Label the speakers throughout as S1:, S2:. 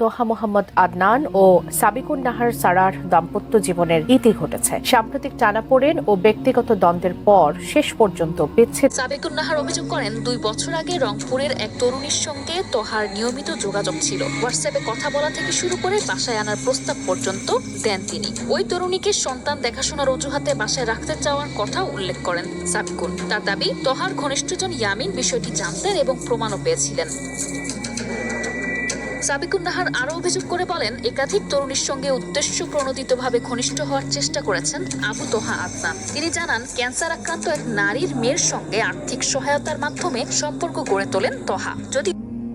S1: তোহা মোহাম্মদ আদনান ও সাবিকুন নাহার সারার দাম্পত্য জীবনের ইতি ঘটেছে। সাম্প্রতিক টানাপোড়েন ও ব্যক্তিগত দ্বন্দ্বের পর শেষ পর্যন্ত বিচ্ছেদ।
S2: সাবেকুন নাহার অভিযোগ করেন, দুই বছর আগে রংপুরের এক তরুণীর সঙ্গে তোহার নিয়মিত যোগাযোগ ছিল। হোয়াটসঅ্যাপে কথা বলা থেকে শুরু করে বাসায় আনার প্রস্তাব পর্যন্ত দেন তিনি। ওই তরুণীকে সন্তান দেখাশোনার অজুহাতে বাসায় রাখতে চাওয়ার কথা উল্লেখ করেন সাবিকুন। তার দাবি, তোহার ঘনিষ্ঠজন ইয়ামিন বিষয়টি জানতেন এবং প্রমাণও পেয়েছিলেন। সাবিকুন নাহার আরও অভিযোগ করে বলেন, একাধিক তরুণীর সঙ্গে উদ্দেশ্য প্রণোদিত ভাবে ঘনিষ্ঠ হওয়ার চেষ্টা করেছেন আবু তোহা আদনান। তিনি জানান ক্যান্সার আক্রান্ত এক নারীর মেয়ের সঙ্গে আর্থিক সহায়তার মাধ্যমে সম্পর্ক গড়ে তোলেন তোহা। যদি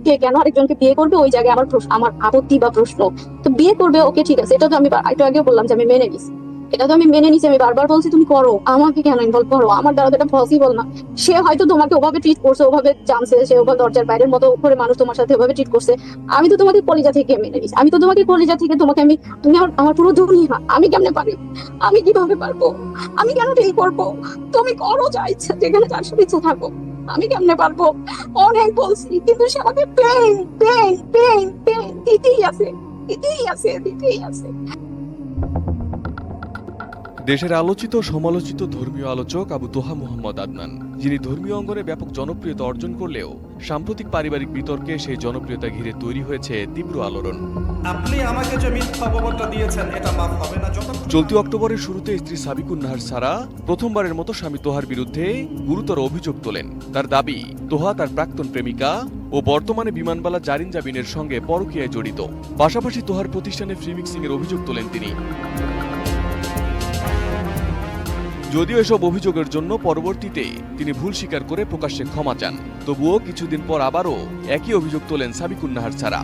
S3: কে কেন আরেকজনকে বিয়ে করবে ওই জায়গায় আমার আমার আপত্তি বা প্রশ্ন। তো বিয়ে করবে, ওকে ঠিক আছে, এটা তো আমি একটু আগেও বললাম যে আমি মেনে নিছি। এটা তো আমি মেনে নিছি, আমি বারবার বলছি তুমি করো, আমাকে কেন ইনভলভ করো? আমার দ্বারা তো এটা পসিবল না। সে হয়তো তোমাকে ওভাবে ট্রিট করছে, ওভাবে জানছে, সে ওভাবে দরজার বাইরের মতো করে মানুষ তোমার সাথে ওভাবে ট্রিট করছে। আমি তো তোমাকে কলিজা থেকে মেনে নিছি। আমি তো তোমাকে কলিজা থেকে তোমাকে আমি, তুমি আমার আমার পুরো দুনিয়া, আমি কেমনে পারি? আমি কীভাবে পারব? আমি কেন ডিল করব? তুমি করো যা ইচ্ছা, যেখানে যার সাথে ইচ্ছা থাকো। আমি কেমনে পারব? অনেক বলছি, কিন্তু সে আমাকে পেন পেন পেন পেন দিতেই আছে দিতেই আছে দিতেই আছে।
S4: দেশের আলোচিত সমালোচিত ধর্মীয় আলোচক আবু তোহা মোহাম্মদ আদনান যিনি ধর্মীয় অঙ্গনে ব্যাপক জনপ্রিয়তা অর্জন করলেও সাম্প্রতিক পারিবারিক বিতর্কে সেই জনপ্রিয়তা ঘিরে তৈরি হয়েছে তীব্র আলোড়ন।
S5: আপনি আমাকে যে মিথ্যা অপবাদটা দিয়েছেন এটা মাফ হবে না
S4: চলতি অক্টোবরের শুরুতে স্ত্রী সাবিকুন নাহার সারা প্রথমবারের মতো স্বামী তোহার বিরুদ্ধে গুরুতর অভিযোগ তোলেন। তার দাবি তোহা তার প্রাক্তন প্রেমিকা ও বর্তমানে বিমানবালা জারিন জাবিনের সঙ্গে পরকীয়ায় জড়িত। পাশাপাশি তোহার প্রতিষ্ঠানে ফ্রি মিক্সিং এর অভিযোগ তোলেন তিনি। যদিও এসব অভিযোগের জন্য পরবর্তীতে তিনি ভুল স্বীকার করে প্রকাশ্যে ক্ষমা চান, তবুও কিছুদিন পর আবারও একই অভিযোগ তোলেন সাবিকুন্নাহার ছাড়া।